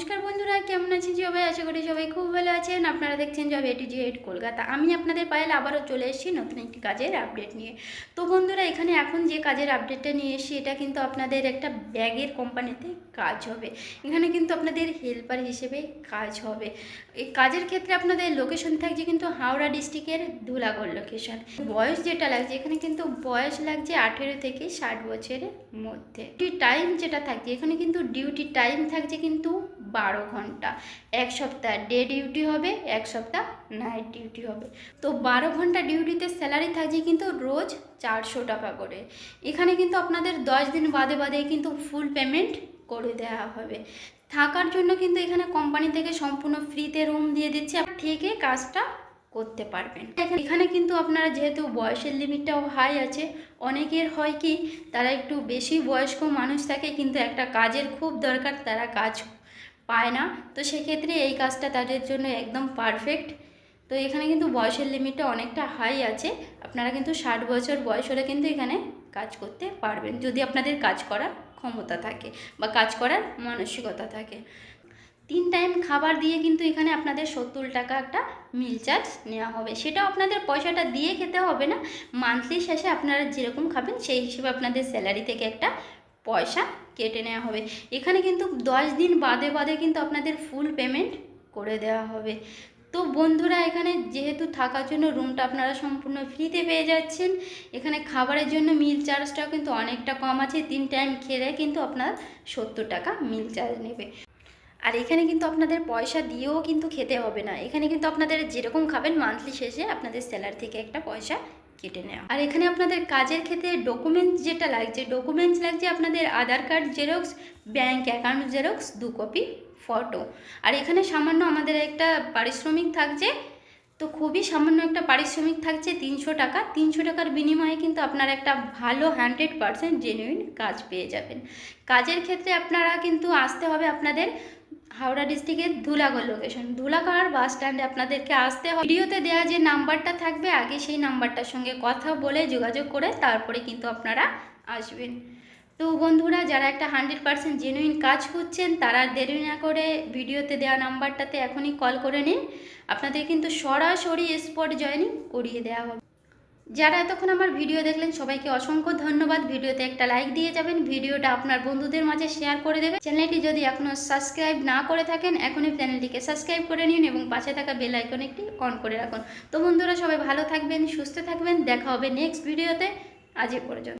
Namaskar বন্ধুরা, কেমন আছেন সবাই? আশা করি সবাই খুব ভালো আছেন। আপনারা দেখছেন job A to Z eight Kolkata. আমি আপনাদের পায়েল, আবারও চলে এসেছি নতুন একটি কাজের আপডেট নিয়ে। তো বন্ধুরা, এখানে এখন যে কাজের আপডেটটা নিয়ে এসেছি, এটা কিন্তু আপনাদের একটা ব্যাগের কোম্পানিতে কাজ হবে। এখানে কিন্তু আপনাদের হেল্পার হিসেবে কাজ হবে। এই কাজের ক্ষেত্রে আপনাদের লোকেশন থাকছে কিন্তু হাওড়া ডিস্ট্রিক্টের ধুলাগড় লোকেশন বয়স যেটা লাগছে, এখানে কিন্তু বয়স লাগছে আঠেরো থেকে ষাট বছরের মধ্যে। টাইম যেটা থাকছে, এখানে কিন্তু ডিউটি টাইম থাকছে কিন্তু বারো ঘণ্টা। এক সপ্তাহ ডে ডিউটি হবে, এক সপ্তাহ নাইট ডিউটি হবে। তো বারো ঘণ্টা ডিউটিতে স্যালারি থাকছে কিন্তু রোজ চারশো টাকা করে। এখানে কিন্তু আপনাদের দশ দিন বাদে বাদে কিন্তু ফুল পেমেন্ট করে দেওয়া হবে। থাকার জন্য কিন্তু এখানে কোম্পানি থেকে সম্পূর্ণ ফ্রিতে রুম দিয়ে দিচ্ছে থেকে কাজটা করতে পারবেন। এখানে কিন্তু আপনারা যেহেতু বয়সের লিমিটটাও হাই আছে, অনেকের হয় কি, তারা একটু বেশি বয়স্ক মানুষ থাকে, কিন্তু একটা কাজের খুব দরকার, তারা কাজ পায় না। তো সেক্ষেত্রে এই কাজটা তাদের জন্য একদম পারফেক্ট তো এখানে কিন্তু বয়সের লিমিটটা অনেকটা হাই আছে। আপনারা কিন্তু ষাট বছর বয়স হলে কিন্তু এখানে কাজ করতে পারবেন, যদি আপনাদের কাজ করার ক্ষমতা থাকে বা কাজ করার মানসিকতা থাকে। তিন টাইম খাবার দিয়ে কিন্তু এখানে আপনাদের সত্তর টাকা একটা মিল চার্জ নেওয়া হবে। সেটাও আপনাদের পয়সাটা দিয়ে খেতে হবে না। মান্থলি শেষে আপনারা যেরকম খাবেন, সেই হিসেবে আপনাদের স্যালারি থেকে একটা পয়সা কেটে নেওয়া হবে। এখানে কিন্তু দশ দিন বাদে বাদে কিন্তু আপনাদের ফুল পেমেন্ট করে দেওয়া হবে। তো বন্ধুরা, এখানে যেহেতু থাকার জন্য রুমটা আপনারা সম্পূর্ণ ফ্রিতে পেয়ে যাচ্ছেন, এখানে খাবারের জন্য মিল চার্জটাও কিন্তু অনেকটা কম আছে। তিন টাইম খেলে কিন্তু আপনার সত্তর টাকা মিল চার্জ নেবে। আর এখানে কিন্তু আপনাদের পয়সা দিয়েও কিন্তু খেতে হবে না। এখানে কিন্তু আপনাদের যেরকম খাবেন মান্থলি শেষে আপনাদের স্যালারি থেকে একটা পয়সা কেটে নেওয়া। আর এখানে আপনাদের কাজের ক্ষেত্রে ডকুমেন্টস যেটা লাগছে ডকুমেন্টস লাগছে আপনাদের Aadhaar card xerox bank account xerox দু কপি ফটো আর এখানে সামান্য আমাদের একটা পারিশ্রমিক থাকছে, তো খুবই সামান্য একটা পারিশ্রমিক থাকছে তিনশো টাকা। তিনশো টাকার বিনিময়ে কিন্তু আপনারা একটা ভালো হান্ড্রেড পারসেন্ট জেনুইন কাজ পেয়ে যাবেন। কাজের ক্ষেত্রে আপনারা কিন্তু আসতে হবে আপনাদের হাওড়া ডিস্ট্রিক্টের ধুলাগড় লোকেশন ধুলাগড় বাস স্ট্যান্ডে আপনাদেরকে আসতে হবে ভিডিওতে দেওয়া যে নাম্বারটা থাকবে, আগে সেই নাম্বারটার সঙ্গে কথা বলে যোগাযোগ করে তারপরে কিন্তু আপনারা আসবেন। তো বন্ধুরা, যারা একটা হান্ড্রেড পারসেন্ট জেনুইন কাজ করছেন, তারা দেরি না করে ভিডিওতে দেওয়া নাম্বারটাতে এখনই কল করে নিন। আপনাদের কিন্তু সরাসরি স্পট জয়েনিং করিয়ে দেওয়া হবে। যারা এতক্ষণ আমার ভিডিও দেখলেন, সবাইকে অসংখ্য ধন্যবাদ। ভিডিওতে একটা লাইক দিয়ে যাবেন, ভিডিওটা আপনার বন্ধুদের মাঝে শেয়ার করে দেবেন। চ্যানেলটি যদি এখনও সাবস্ক্রাইব না করে থাকেন, এখনই চ্যানেলটিকে সাবস্ক্রাইব করে নিন এবং পাশে থাকা বেল আইকন একটি অন করে রাখুন। তো বন্ধুরা, সবাই ভালো থাকবেন, সুস্থ থাকবেন। দেখা হবে নেক্সট ভিডিওতে। আজ পর্যন্ত।